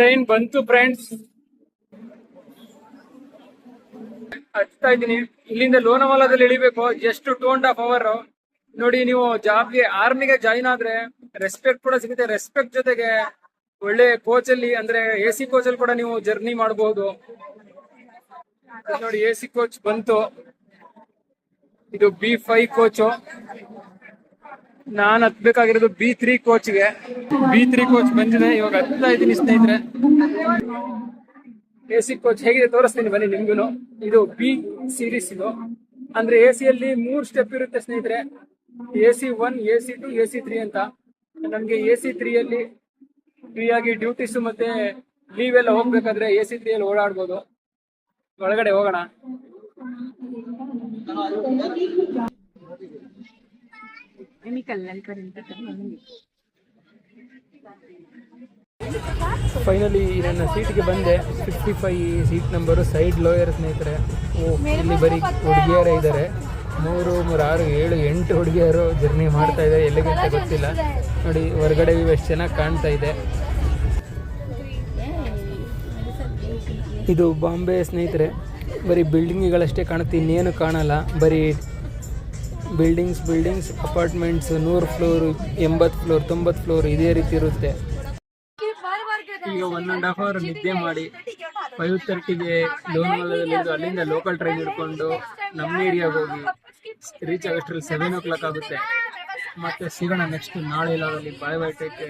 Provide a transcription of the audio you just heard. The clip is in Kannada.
ಟ್ರೈನ್ ಬಂತು ಫ್ರೆಂಡ್ಸ್ ಹಚ್ತಾ ಇದ್ದೀನಿ. ಇಲ್ಲಿಂದ ಲೋನಾವಾಲಾದಲ್ಲಿ ಇಳಿಬೇಕು. Just two and half hour ನೋಡಿ, ನೀವು ಜಾಬ್ಗೆ ಆರ್ಮಿಗೆ ಜಾಯಿನ್ ಆದ್ರೆ ರೆಸ್ಪೆಕ್ಟ್ ಕೂಡ ಸಿಗುತ್ತೆ. ರೆಸ್ಪೆಕ್ಟ್ ಜೊತೆಗೆ ಒಳ್ಳೆ ಕೋಚ್ ಅಲ್ಲಿ, ಅಂದ್ರೆ ಎ ಸಿ ಕೋಚ್ ಅಲ್ಲಿ ಕೂಡ ನೀವು ಜರ್ನಿ ಮಾಡಬಹುದು ನೋಡಿ ಎ ಸಿ ಕೋಚ್ ಬಂತು. ಇದು ಬಿ ಫೈವ್ ಕೋಚು ನಾನ್ ಹತ್ಬೇಕಾಗಿರೋದು ಬಿ ತ್ರೀ ಕೋಚ್ಗೆ ಬಿ ತ್ರೀ ಕೋಚ್ ಬಂದಿದೆ, ಇವಾಗ ಹತ್ತಾ ಇದ್ದೀನಿ ಸ್ನೇಹಿತರೆ. ಎ ಸಿ ಕೋಚ್ ಹೇಗಿದೆ ತೋರಿಸ್ತೀನಿ ಬನ್ನಿ ನಿಮ್ಗೂ ಇದು ಬಿ ಸೀರೀಸ್ ಇದು. ಅಂದ್ರೆ ಎ ಸಿ ಅಲ್ಲಿ ಮೂರ್ ಸ್ಟೆಪ್ ಇರುತ್ತೆ ಸ್ನೇಹಿತರೆ. A C one A C two A C three ಅಂತ. ನಮ್ಗೆ ಎ ಸಿ ತ್ರೀ ಅಲ್ಲಿ ಫ್ರೀ ಆಗಿ ಡ್ಯೂಟೀಸ್ ಮತ್ತೆ ಲೀವ್ ಎಲ್ಲ ಹೋಗ್ಬೇಕಾದ್ರೆ ಎ ಸಿ ತ್ರೀ ಅಲ್ಲಿ ಓಡಾಡ್ಬೋದು. ಒಳಗಡೆ ಹೋಗೋಣ. ಫೈನಲಿ ನನ್ನ ಸೀಟ್ಗೆ ಬಂದೆ. Fifty five seat number side lower ಸ್ನೇಹಿತರೆ. ಓ, ಇಲ್ಲಿ ಬರೀ ಹುಡುಗಿಯರೇ ಇದ್ದಾರೆ. ಮೂರು ಮೂರು, ಆರು, ಏಳು, ಎಂಟು ಹುಡುಗಿಯರು ಜರ್ನಿ ಮಾಡ್ತಾ ಇದ್ದಾರೆ. ಅಂತ ಗೊತ್ತಿಲ್ಲ. ನೋಡಿ, ಹೊರಗಡೆ ಎಷ್ಟು ಚೆನ್ನಾಗಿ ಕಾಣ್ತಾ ಇದೆ. ಇದು ಬಾಂಬೆ ಸ್ನೇಹಿತರೆ. ಬರೀ ಬಿಲ್ಡಿಂಗ್ಗಳಷ್ಟೇ ಕಾಣುತ್ತೆ, ಇನ್ನೇನು ಕಾಣಲ್ಲ. ಬರೀ ಬಿಲ್ಡಿಂಗ್ಸ್ ಬಿಲ್ಡಿಂಗ್ಸ್ ಅಪಾರ್ಟ್ಮೆಂಟ್ಸ್ ನೂರು ಫ್ಲೋರ್ ಎಂಬತ್ತು ಫ್ಲೋರ್ ತೊಂಬತ್ತು ಫ್ಲೋರ್ ಇದೇ ರೀತಿ ಇರುತ್ತೆ. ಈಗ ಒನ್ ಅಂಡ್ ಹಾಫ್ ಅವರ್ ನಿದ್ದೆ ಮಾಡಿ ಫೈವ್ ತರ್ಟಿಗೆ ಲೋನ್ ಅಲ್ಲಿಂದ ಲೋಕಲ್ ಟ್ರೈನ್ ಹಿಡ್ಕೊಂಡು ನಮ್ಮ ಏರಿಯಾಗೆ ಹೋಗಿ ರೀಚ್ ಆಗೋಷ್ಟ್ರಲ್ಲಿ ಸೆವೆನ್ ಓ ಕ್ಲಾಕ್ ಆಗುತ್ತೆ. ಮತ್ತೆ ಸಿಗೋಣ ನೆಕ್ಸ್ಟ್ ನಾಳೆ ಲಾಗಲ್ಲಿ ಬಾಯ್ ಬಾಯ್ ಟೇಕ್